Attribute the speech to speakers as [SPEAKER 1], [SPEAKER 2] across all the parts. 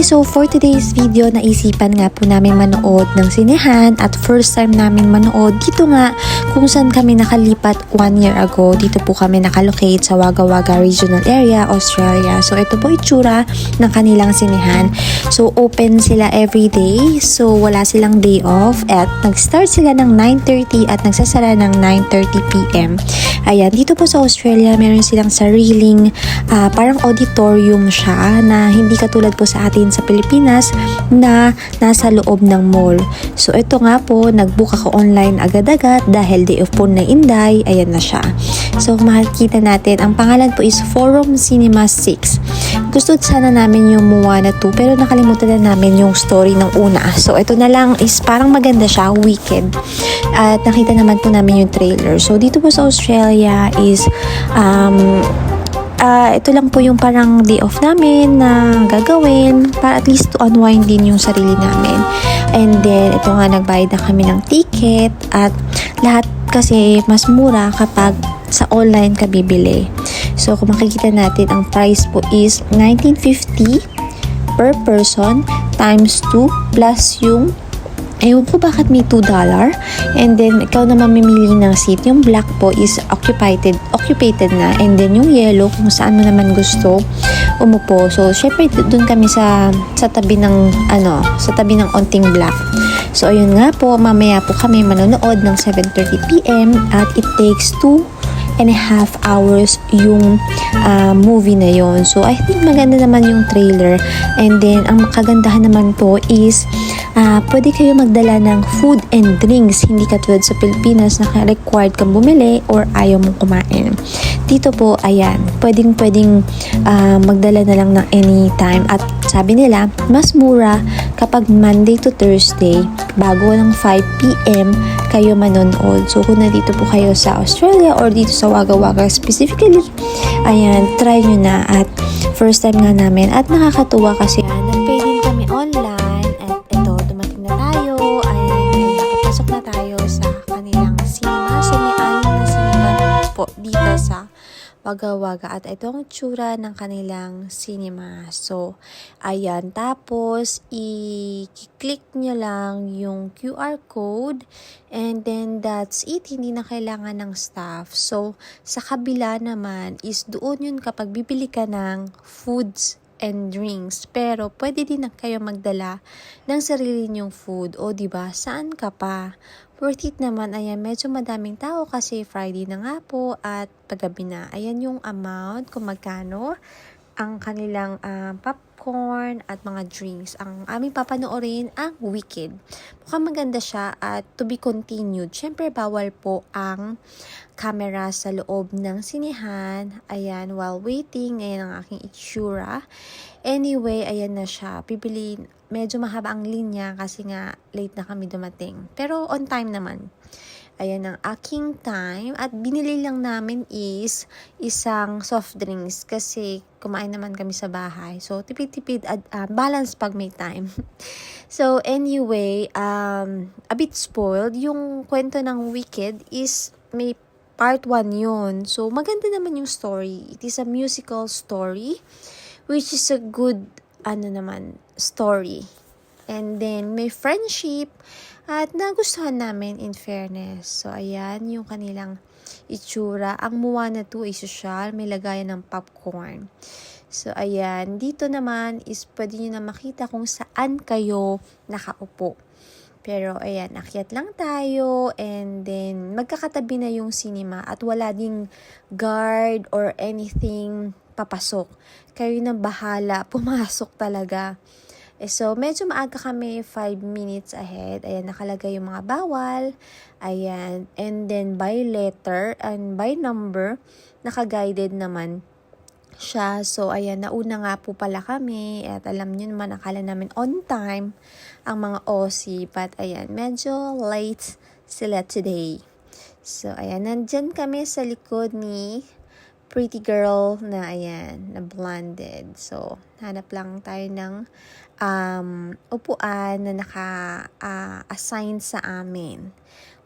[SPEAKER 1] So for today's video, naisipan nga po namin manood ng sinehan at first time namin manood dito nga kung saan kami nakalipat one year ago. Dito po kami nakalocate sa Wagga Wagga Regional Area, Australia. So ito po itsura ng kanilang sinehan. So open sila every day. So wala silang day off at nag-start sila ng 9.30 at nagsasara ng 9.30pm. Ayan, dito po sa Australia, meron silang sariling ah, parang auditorium siya na hindi katulad po sa atin sa Pilipinas na nasa loob ng mall. So ito nga po, nagbook ako online agad-agad dahil day off po na Inday, ayan na siya. So makikita natin, ang pangalan po is Forum Cinema 6. Gusto sana namin yung Moana 2 pero nakalimutan na namin yung story ng una. So ito na lang is parang maganda siya, Wicked. At nakita naman po namin yung trailer. So dito po sa Australia is um, Ah, ito lang po yung parang day off namin na gagawin para at least to unwind din yung sarili namin. And then, ito nga, nagbayad na kami ng ticket at lahat kasi mas mura kapag sa online ka bibili. So, kung makikita natin, ang price po is 1950 per person times 2 plus yung Ewan ko bakit may $2 and then ikaw na mamimili ng seat. Yung black po is occupied, occupied na and then yung yellow kung saan mo naman gusto umupo. So, syempre doon kami sa sa tabi ng ano, sa tabi ng onting black. So, ayun nga po, mamaya po kami manonood ng 7.30pm at it takes 2 and a half hours yung ah, movie na yon. So, I think maganda naman yung trailer. And then, ang makagandahan naman po is ah, pwede kayo magdala ng food and drinks. Hindi katulad sa Pilipinas na required kang bumili or ayaw mong kumain. Dito po, ayan, pwedeng pwedeng ah, magdala na lang ng anytime. At sabi nila, mas mura kapag Monday to Thursday bago ng 5pm kayo manonood. So, kung nandito po kayo sa Australia or dito sa Wagga Wagga specifically, ayan, try nyo na at first time nga namin at nakakatuwa kasi nag-pay po dito sa Wagga at ito ang tsura ng kanilang cinema. So, ayan. Tapos, i-click nyo lang yung QR code and then that's it. Hindi na kailangan ng staff. So, sa kabila naman is doon yun kapag bibili ka ng foods and drinks. Pero, pwede din na kayo magdala ng sarili nyong food. O, di ba Saan ka pa? Worth it naman, ayan, medyo madaming tao kasi Friday na nga po at paggabi na. Ayan yung amount kung magkano ang kanilang ah, popcorn at mga drinks. Ang aming papanoorin ang Wicked. Mukhang maganda siya at to be continued. Siyempre, bawal po ang camera sa loob ng sinihan. Ayan, while waiting, ayan ang aking itsura. Anyway, ayan na siya. Pipili, medyo mahaba ang linya kasi nga late na kami dumating. Pero on time naman. Ayan ang aking time. At binili lang namin is isang soft drinks kasi kumain naman kami sa bahay. So, tipid-tipid at ah, balance pag may time. so, anyway, um, a bit spoiled. Yung kwento ng Wicked is may part 1 yun. So, maganda naman yung story. It is a musical story which is a good ano naman story. And then may friendship at nagustuhan namin in fairness. So ayan yung kanilang itsura. Ang Moana 2 ay social, may lagayan ng popcorn. So ayan, dito naman is pwede nyo na makita kung saan kayo nakaupo. Pero ayan, akyat lang tayo and then magkakatabi na yung cinema at wala ding guard or anything papasok. Kayo na bahala, pumasok talaga. Eh, so, medyo maaga kami, 5 minutes ahead. Ayan, nakalagay yung mga bawal. Ayan. And then, by letter and by number, naka-guided naman siya. So, ayan, nauna nga po pala kami. At alam nyo naman, akala namin on time ang mga OC. But, ayan, medyo late sila today. So, ayan, nandyan kami sa likod ni pretty girl na, ayan, na blonded. So, hanap lang tayo ng um, upuan na naka-assign sa amin.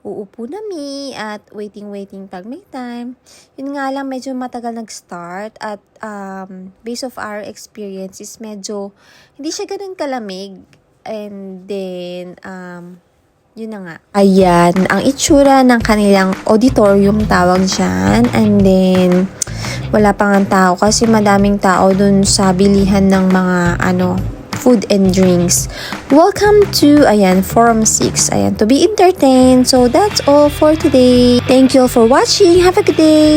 [SPEAKER 1] uupo na mi at waiting-waiting tag may time. Yun nga lang, medyo matagal nag-start at um, based of our experience is medyo hindi siya ganun kalamig. And then, um, yun na nga. Ayan, ang itsura ng kanilang auditorium tawag dyan. And then, wala pa nga tao kasi madaming tao dun sa bilihan ng mga ano, food and drinks. Welcome to, ayan, Forum 6. Ayan, to be entertained. So, that's all for today. Thank you all for watching. Have a good day.